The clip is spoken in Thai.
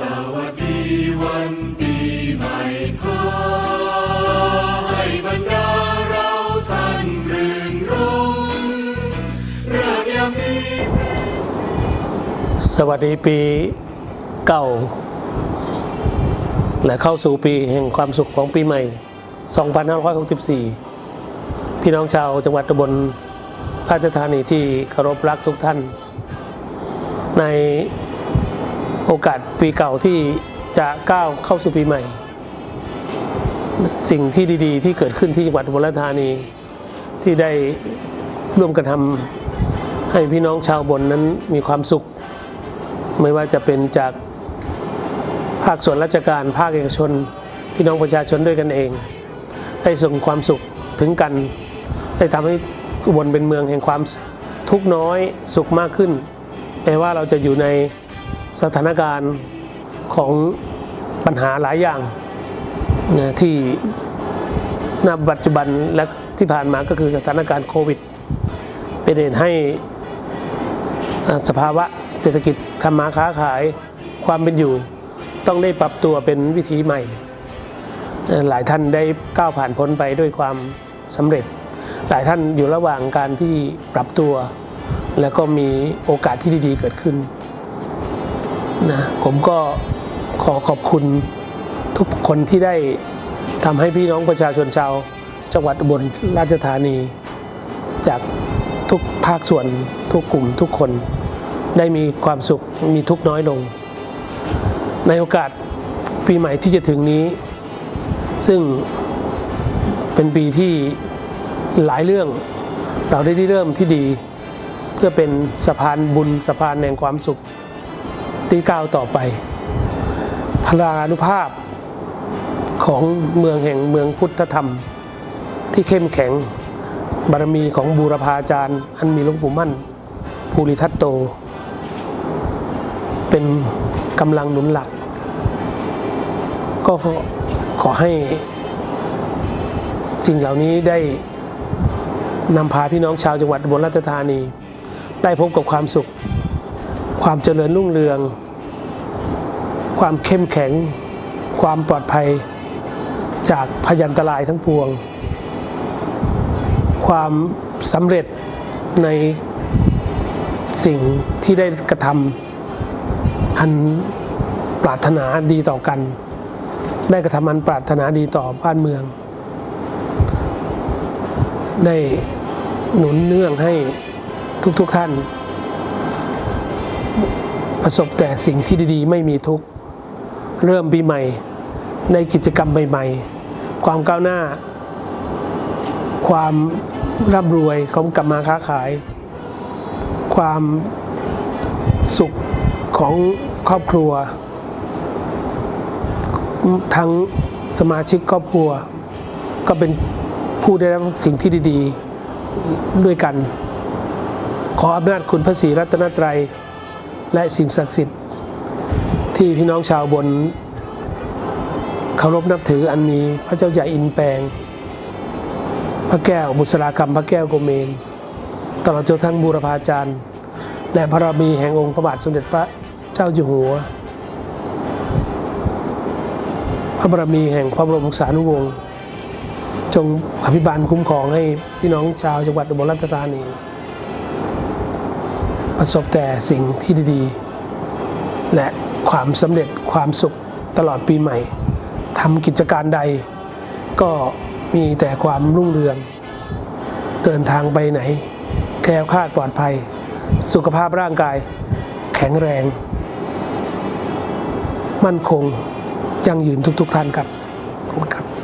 สวัสดีวันปีใหม่ขอให้บรรดาเราท่านรื่นรมเริกยามนี้สวัสดีปีเก่า และเข้าสู่ปีแห่งความสุขของปีใหม่ 2564 พี่น้องชาวจังหวัดตำบลราชธานีที่เคารพรักทุกท่าน ใน โอกาสปีเก่าที่จะก้าวเข้าสู่ปีใหม่ สิ่งที่ดีๆ ที่เกิดขึ้นที่จังหวัดอุบลราชธานี ที่ได้ร่วมกันทำให้พี่น้องชาวบนนั้นมีความสุข ไม่ว่าจะเป็นจากภาคส่วนราชการ ภาคเอกชน พี่น้องประชาชนด้วยกันเอง ได้ส่งความสุขถึงกัน ได้ทำให้อุบลเป็นเมืองแห่งความทุกน้อยสุขมากขึ้นแม้ว่าเราจะอยู่ใน สถานการณ์ของปัญหาหลายอย่างนะที่ณปัจจุบันและที่ผ่านมาก็คือสถานการณ์โควิด เป็นเหตุให้สภาวะเศรษฐกิจทำมาค้าขายความเป็นอยู่ ต้องได้ปรับตัวเป็นวิถีใหม่ หลายท่านได้ก้าวผ่านพ้นไปด้วยความสำเร็จ หลายท่านอยู่ระหว่างการที่ปรับตัว แล้วก็มีโอกาสที่ดีๆเกิดขึ้น นะผมก็ขอขอบคุณทุกคนที่ได้ทำให้พี่น้องประชาชนชาวจังหวัดอุบลราชธานี จากทุกภาคส่วนทุกกลุ่มทุกคนได้มีความสุขมีทุกน้อยลง ในโอกาสปีใหม่ที่จะถึงนี้ ซึ่งเป็นปีที่หลายเรื่องเราได้เริ่มที่ดี เพื่อเป็นสะพานบุญสะพานแห่งความสุข ที่ก้าวต่อไป พลานุภาพของเมืองแห่งเมืองพุทธธรรม ที่เข้มแข็งบารมีของบูรพาจารย์ อันมีหลวงปู่มั่นภูริทัตโต เป็นกำลังหนุนหลัก ก็ขอให้สิ่งเหล่านี้ได้นำพาพี่น้องชาวจังหวัดอุบลราชธานี ได้พบกับความสุข ความเจริญรุ่งเรือง ความเข้มแข็ง ความปลอดภัยจากพยันตรายทั้งปวง ความสำเร็จในสิ่งที่ได้กระทำอันปรารถนาดีต่อกัน ได้กระทำอันปรารถนาดีต่อบ้านเมือง ได้หนุนเนื่องให้ทุกๆทท่าน ประสบแต่สิ่งที่ดีๆ ไม่มีทุกข์ เริ่มปีใหม่ ในกิจกรรมใหม่ ๆ ความก้าวหน้า ความร่ำรวยของกรรมาค้าขาย ความสุขของครอบครัว ทั้งสมาชิกครอบครัว ก็เป็นผู้ได้รับสิ่งที่ดีๆด้วยกัน ขออำนาจคุณพระศรีรัตนตรัย และสิ่งศักดิ์สิทธิ์ ที่พี่น้องชาวบนเคารพนับถืออันมีพระเจ้าใหญ่อินแปลงพระแก้วบุษราคำพระแก้วโกเมน ตลอดจนทั้งบูรพาจารย์ และพระบารมีแห่งองค์พระบาทสมเด็จพระเจ้าอยู่หัว พระบารมีแห่งพระบรมสานุวงศ์จงอภิบาลคุ้มครองให้พี่น้องชาวจังหวัดอุบลราชธานี ประสบแต่สิ่งที่ดี ๆ และ ความสำเร็จความสุขตลอดปีใหม่ทำกิจการใด ก็มีแต่ความรุ่งเรือง เดินทางไปไหน แคล้วคลาดปลอดภัย สุขภาพร่างกาย แข็งแรง มั่นคงยั่งยืนทุกๆท่านครับขอบคุณครับ